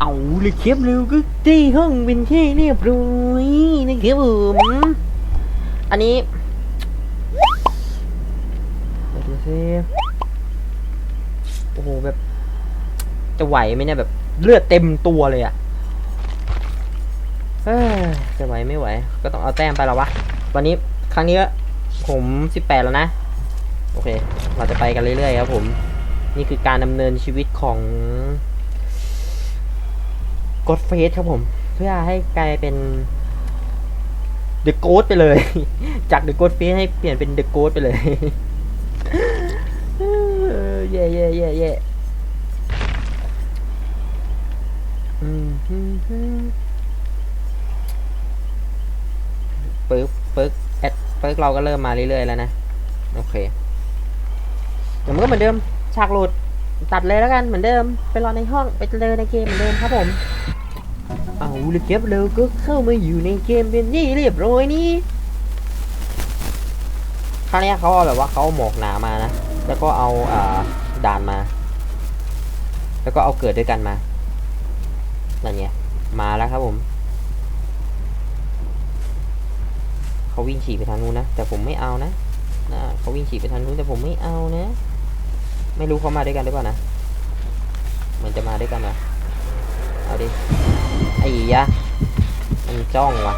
เอาเลยเข็บเร็วก็ที่ห้องเป็นที่เรียบร้อยนะครับผมอันนี้เดี๋ยวดูสิโอ้โหแบบ จะไหวไหมเนี่ยแบบเลือดเต็มตัวเลยอะเอ้ยจะไหวไม่ไหว ก็ต้องเอาแต้มไปแล้ววะ วันนี้ครั้งนี้ผมสิบแปดแล้วนะ โอเค เราจะไปกันเรื่อยๆครับผม นี่คือการดำเนินชีวิตของ กดเฟสครับผม เพื่อให้กลายเป็น The Ghost ไปเลย จาก The Ghost Face ให้เปลี่ยนเป็น The Ghost ไปเลยเย่เย่เย่เย่ปึ๊กปึ๊กแอดปึ๊กเราก็เริ่มมาเรื่อยๆแล้วนะ โอเคเดี๋ยวมันก็เหมือนเดิม ฉากหลุดตัดเลยแล้วกันเหมือนเดิม ไปรอในห้องไปเจอในเกมเหมือนเดิมครับผม เอาลยเก็บเร็วก็เข้ามาอยู่ในเกมเป็นที่เรียบร้อยนี่ครั้งนี้เขาแบบว่าเขาหมอกหนามานะ แล้วก็เอาอ่าด่านมา แล้วก็เอาเกิดด้วยกันมานั่นไงมาแล้วครับผมเขาวิ่งฉีกไปทางนู้นนะแต่ผมไม่เอานะนะเขาวิ่งฉีกไปทางนู้นแต่ผมไม่เอานะ ไม่รู้เขามาด้วยกันหรือเปล่านะเหมันจะมาด้วยกันนะ เอาดิ ไอ้ยะมันจ้องว่ะ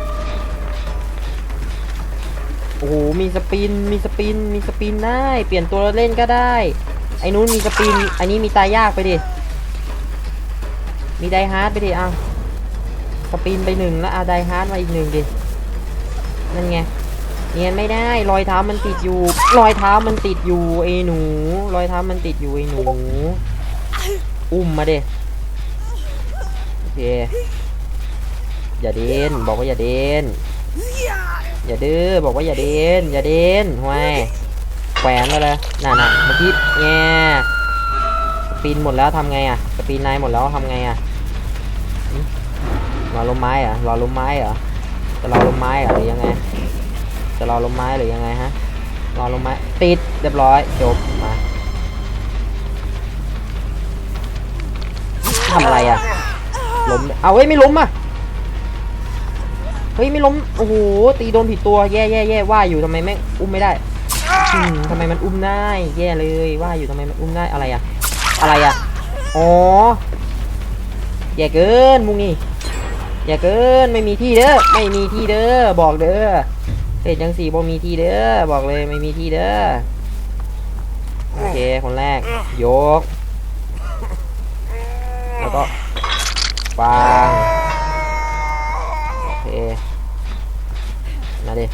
โอ้โห มีสปิน มีสปิน มีสปินได้ เปลี่ยนตัวเล่นก็ได้ ไอ้นู้นมีสปิน อันนี้มีตายยากไปดิ มีไดฮาร์ดไปดิ เอาสปินไปหนึ่งแล้วเอาไดฮาร์ดมาอีกหนึ่งดิ นั่นไงเนียนไม่ได้ รอยเท้ามันติดอยู่ รอยเท้ามันติดอยู่ไอ้หนู รอยเท้ามันติดอยู่ไอ้หนู อุ้มมาเด้ เคอย่าเดินบอกว่าอย่าเดินอย่าดื้อบอกว่าอย่าเดินอย่าเดินห่วยแขวนมาเลยน่ะน่ะเมื่อกี้แง่ปีนหมดแล้วทำไงอะสปีนนายหมดแล้วทำไงอะรอลมไม้เหรอรอลมไม้เหรอจะรอลมไม้เหรอหรือยังไงจะรอลมไม้หรือยังไงฮะรอลมไม้ติดเรียบร้อยจบมา เอาเฮ้ยไม่ล้มอะเฮ้ยไม่ล้มโอ้โหตีโดนผิดตัวแย่แย่แย่ว่าอยู่ทำไมแม่งอุ้มไม่ได้อืมทำไมมันอุ้มได้แย่เลยว่าอยู่ทำไมมันอุ้มได้อะไรอะ อะไรอะอ๋อแย่เกินมุงนี่แย่เกินไม่มีที่เด้อไม่มีที่เด้อบอกเด้อเศษยังสี่บ่มีที่เด้อบอกเลยไม่มีที่เด้อโอเคคนแรกยกแล้วก็ วางโอเคมาดิ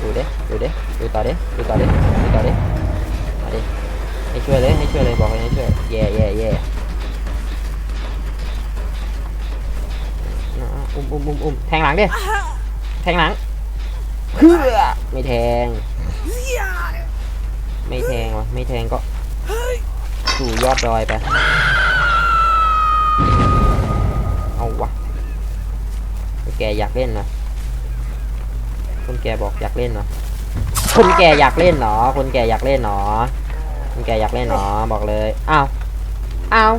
ดูเด้ดูเด้ดูต่อเด้ดูต่อเด้ดูต่อเด้มาดิให้ช่วยเลยให้ช่วยเลยบอกเลยให้ช่วยแย่แย่แย่อะอุ้มอุ้มอุ้มอุ้มแทงหลังดิแทงหลังเพื่อไม่แทง ไม่แทงวะไม่แทงก็สู่ยอดดอยไป วะคนแกอยากเล่นนะคนแกบอกอยากเล่นนะคนแกอยากเล่นเนาะคนแกอยากเล่นเนาะคนแกอยากเล่นเนาะบอกเลย อ้าว อ้าว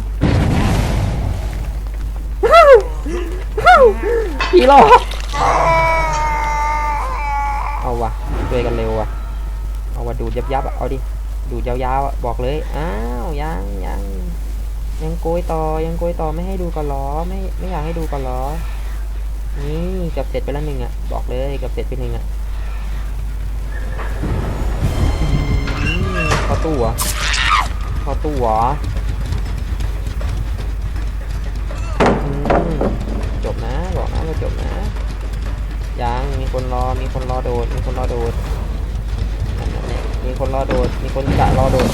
ผีหลอกเอาวะช่วยกันเร็ววะเอาวะดูดยับยับเอาดิ ดูดยาวๆบอกเลย อ้าว ยังยัง ยังโกยต่อยังโกยต่อไม่ให้ดูก่อนหรอไม่ไม่อยากให้ดูก่อนหรอ นี่กับเสร็จไปแล้วหนึ่งอะบอกเลยกับเสร็จไปหนึ่งอะข้าตู้เหรอเข้าตู้ออืมจบนะบอกนะว่าจบนะยังมีคนรอมีคนรอโดด มีคนรอโดดมีคนรอโดด มีคนจะรอโดด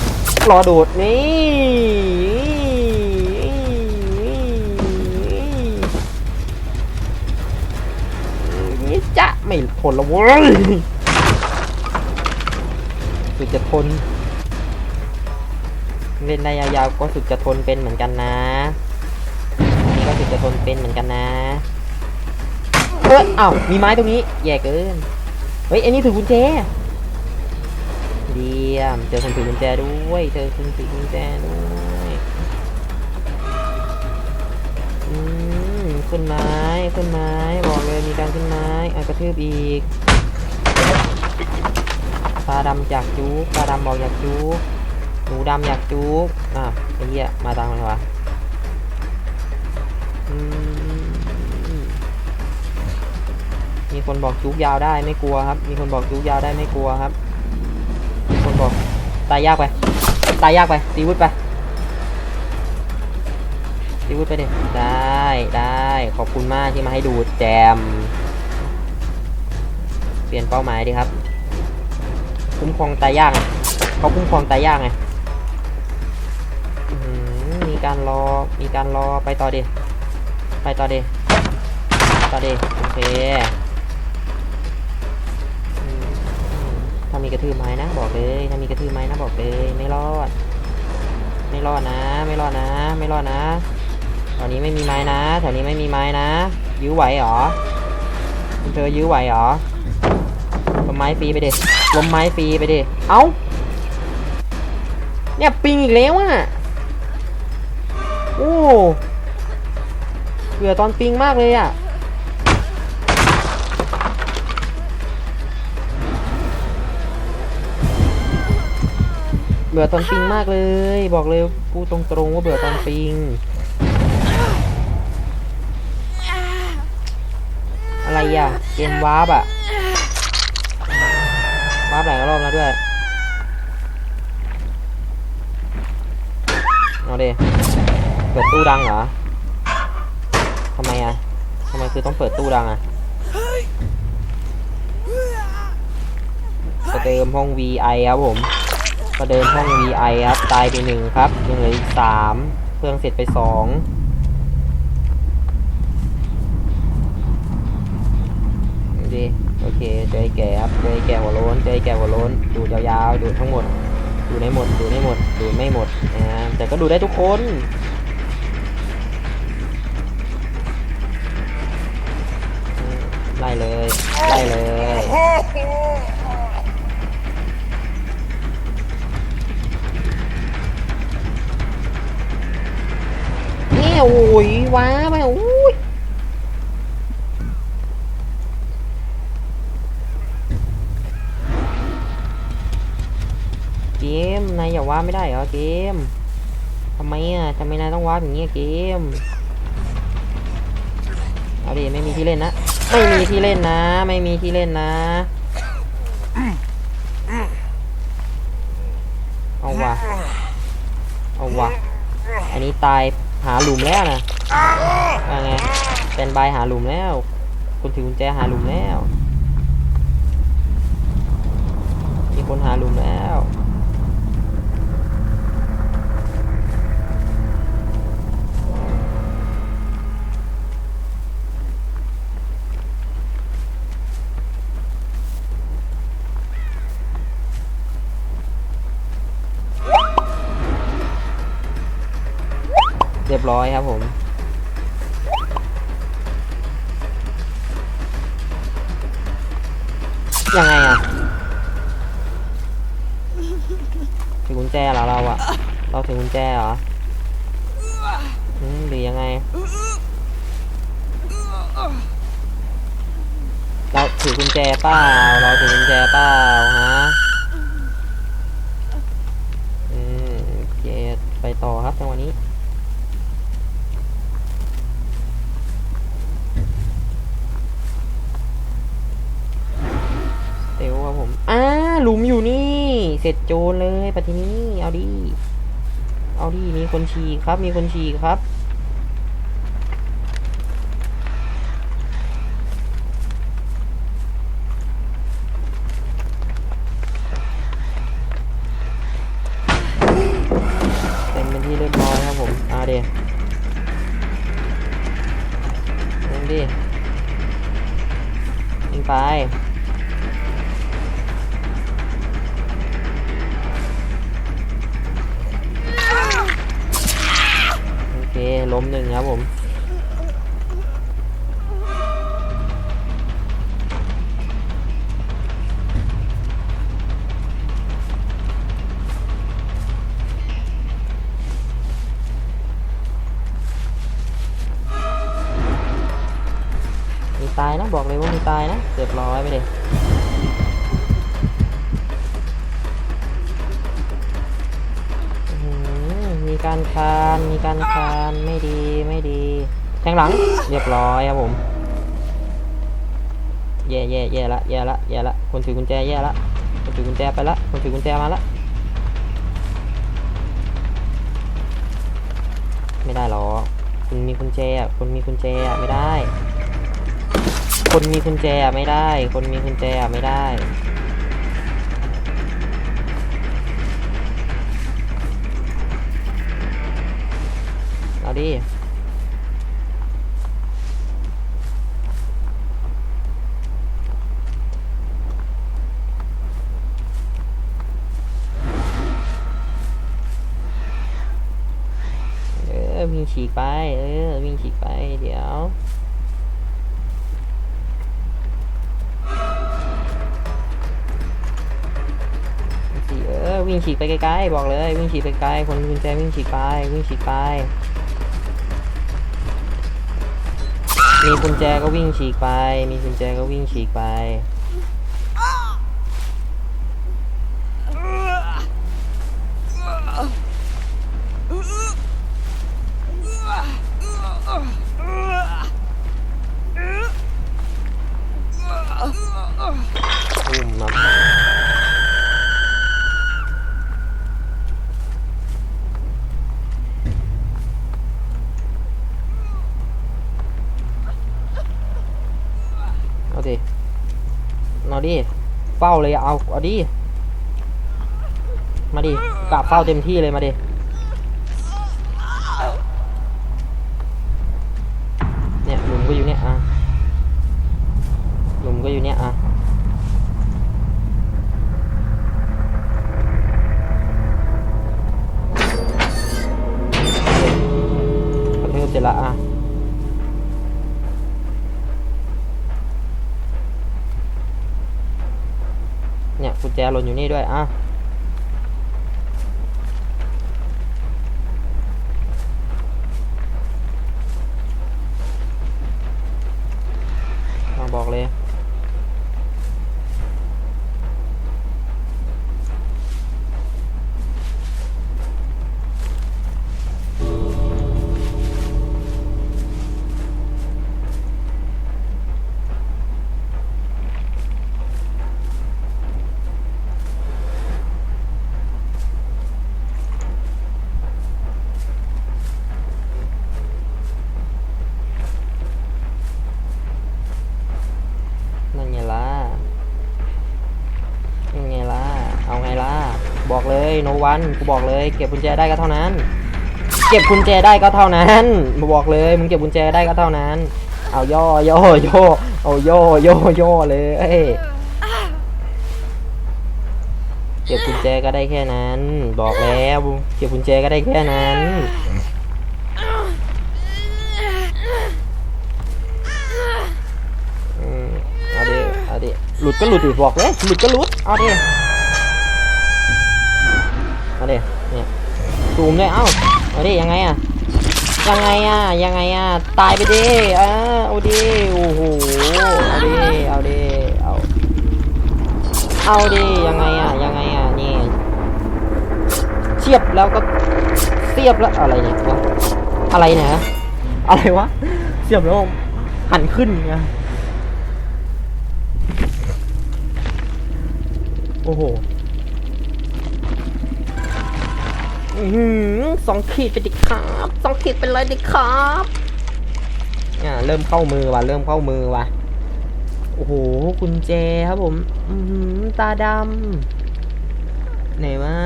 รอโดดนี่ ไม่ทนและเว้ยสุดจะทน เล่นได้ยาวๆก็สุดจะทนเป็นเหมือนกันนะอันนี้ก็สุดจะทนเป็นเหมือนกันนะเอ้ยอ้าวมีไม้ตรงนี้แย่เกินเฮ้ยอันนี้ถือกุญแจเดียมเจอคนถือกุญแจด้วยเจอคนถือกุญแจด้วย ขึ้นไม้ขึ้นไม้บอกเลยมีการขึ้นไม้อะกระทืบอีกตาดำอยากจุกตาดำบอกอยากจุกหนูดำอยากจุกอะไอ้เหี้ยมาตามมันวะมมีคนบอกจุกยาวได้ไม่กลัวครับ มีคนบอกจุกยาวได้ไม่กลัวครับ มีคนบอกตายยากไป ตายยากไปตีวุฒไป ตีวุฒไปดิได้ได้ขอบคุณมากที่มาให้ดูแจม เปลี่ยนเป้าหมายดีครับ คุ้มครองตายยากเขาคุ้มครองตายยากไงมีการรอมีการรอไปต่อดิไปต่อดิต่อดิโอเคถ้ามีกระทืบไม้นะบอกเลยถ้ามีกระทืบไม้นะบอกเลยไม่รอด ไม่รอดนะ ไม่รอดนะ ไม่รอดนะ แถวนี้ไม่มีไม้นะ แถวนี้ไม่มีไม้นะ ยื้อไหวเหรอคุณเธอยื้อไหวเหรอลมไม้ฟรีไปเดิลมไม้ฟรีไปเดิเอ้า เนี่ยปิงอีกแล้วอะ โอ้เบื่อตอนปิงมากเลยอะเบื่อตอนปิงมากเลย บอกเลยพูดตรงๆว่าเบื่อตอนปิง อะไรอะ เกมวาร์ปอะวาร์ปหลายรอบแล้วด้วย เอาเดเปิดตู้ดังเหรอทำไมอะทำไมคือต้องเปิดตู้ดังอะประเดิมห้อง VI ครับผมประเดิมห้อง VI ครับ ตายไปหนึ่งครับยังเหลืออีกสามเพื่องเสร็จไปสอง ดิโอเคเจอไอ้แก่ครับเจอไอ้แก่หัวโล้นเจอไอ้แก่หัวโล้นดูดยาวๆดูทั้งหมดดูได้หมดดูได้หมดดูไม่หมดนะแต่ก็ดูได้ทุกคนไล่เลยไล่เลยนี่โอ้ยว้าไปโอ้ ว้าไม่ได้เหรอเกมทำไมอะทำไมนายต้องว้าอย่างเงี้ยเกมเอาดิไม่มีที่เล่นนะ ไม่มีที่เล่นนะ ไม่มีที่เล่นนะเอาวะเอาวะอันนี้ตายหาหลุมแล้วนะว่าไงเป็นบายหาหลุมแล้ว คุณถือกุญแจหาหลุมแล้ว มีคนหาหลุมแล้ว ร้อยครับผม ยังไงอะถือกุญแจเหรอเราอะเราถือกุญแจเหรอหรือยังไง เราถือกุญแจเปล่า เราถือกุญแจเปล่าฮะอือเคไปต่อครับจังหวะนี้ เตียวครับผม อ่าหลุมอยู่นี่ เสร็จโจรเลยปฏินี้เอาดิเอาดิมีคนฉีครับ มีคนฉีครับ เต็มเป็นที่เรียบร้อยครับผมอาเดียเต็มดิยิงไป เคล้มหนึ่งครับผมมีตายนะ บอกเลยว่ามีตายนะเรียบร้อยไปเลย การคานมีการคานไม่ดีไม่ดี แทงหลังเรียบร้อยครับผมแย่แย่แย่ละแย่ละแย่ละคนถือกุญแจแย่ละคนถือกุญแจไปละคนถือกุญแจมาละไม่ได้หรอกคุณมีกุญแจคนมีกุญแจไม่ได้ คนมีกุญแจไม่ได้ คนมีกุญแจไม่ได้ ดิเออวิ่งฉีกไป เออ วิ่งฉีกไป เดี๋ยววิ่งฉีกเออ วิ่งฉีกไปไกลๆ บอกเลย วิ่งฉีกไปไกล คนกุญแจวิ่งฉีกไป วิ่งฉีกไป มีกุญแจก็วิ่งฉีกไป มีกุญแจก็วิ่งฉีกไป ดิ เฝ้าเลยเอา เอาดิ มาดิกะเฝ้าเต็มที่เลยมาดิ เนี่ยหลุมก็อยู่เนี่ยอะ หลุมก็อยู่เนี่ยอะเสร็จละอะ เนี่ยกุญแจหล่นอยู่นี่ด้วยอะ บอกเลยโนวันกูบอกเลย เก็บกุญแจได้ก็เท่านั้น เก็บกุญแจได้ก็เท่านั้นบอกเลยมึงเก็บกุญแจได้ก็เท่านั้น เอาย่อย่อย่อเอาย่อย่อย่อเลยเก็บกุญแจก็ได้แค่นั้น บอกแล้วเก็บกุญแจก็ได้แค่นั้นอเอาดิเอาดิหลุดก็หลุดดิบอกเลยหลุดก็หลุดเอาดิ เอาดิเนี่ยซูมเลยเอ้าเอาดิยังไงอะยังไงอะยังไงอะตายไปดิอ่าเอาดิโอ้โหเอาดิเอาดิเอาเอาดิยังไงอะยังไงอะนี่เทียบแล้วก็เสียบแล้วอะไรเนี่ยวะอะไรเนี่ยอะไรวะเสียบแล้วหันขึ้นไงโอ้โห สองขีดไปดิครับสองขีดเป็นเลยดิครับอ่าเริ่มเข้ามือว่ะเริ่มเข้ามือว่ะโอ้โหกุญแจครับผมอือหือตาดำไหนวะ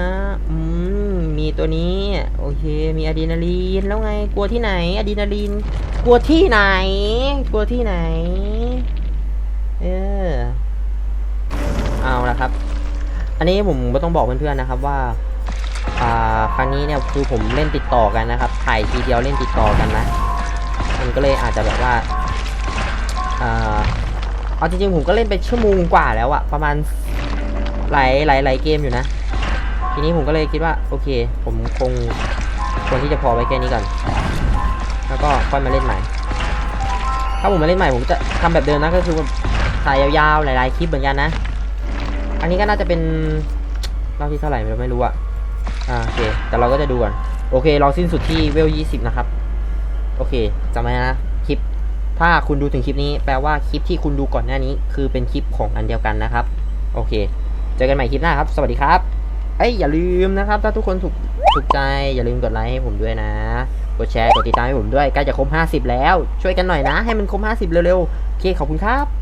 อืมมีตัวนี้โอเค มีอะดรีนาลีนแล้วไงกลัวที่ไหนอะดรีนาลีนกลัวที่ไหน กลัวที่ไหน เออเอาละครับ อันนี้ผมก็ต้องบอกเพื่อนๆนะครับว่า ครั้งนี้เนี่ยคือผมเล่นติดต่อกันนะครับถ่ายทีเดียวเล่นติดต่อกันนะมันก็เลยอาจจะแบบว่าเอาจริงๆผมก็เล่นไปชั่วโมงกว่าแล้วอะประมาณหลายหลายหลายเกมอยู่นะ ทีนี้ผมก็เลยคิดว่าโอเค ผมคงควรที่จะพอไว้แค่นี้ก่อน แล้วก็ค่อยมาเล่นใหม่ ถ้าผมมาเล่นใหม่ผมจะทำแบบเดิมนะก็คือถ่ายยาวๆหลายๆคลิปเหมือนกันนะ อันนี้ก็น่าจะเป็นรอบที่เท่าไหร่เราไม่รู้อะ อ่าโอเค แต่เราก็จะดูก่อน โอเค เราสิ้นสุดที่เวลยี่สิบนะครับ โอเคจำไว้นะ คลิป ถ้าคุณดูถึงคลิปนี้ แปลว่าคลิปที่คุณดูก่อนหน้านี้ คือเป็นคลิปของอันเดียวกันนะครับ โอเค เจอกันใหม่คลิปหน้าครับ สวัสดีครับ เอ้ย อย่าลืมนะครับ ถ้าทุกคนถูกถูกใจ อย่าลืมกดไลค์ให้ผมด้วยนะ กดแชร์ กดติดตามให้ผมด้วย ใกล้จะครบ 50 แล้ว ช่วยกันหน่อยนะ ให้มันครบ 50 เร็วๆ โอเค ขอบคุณครับ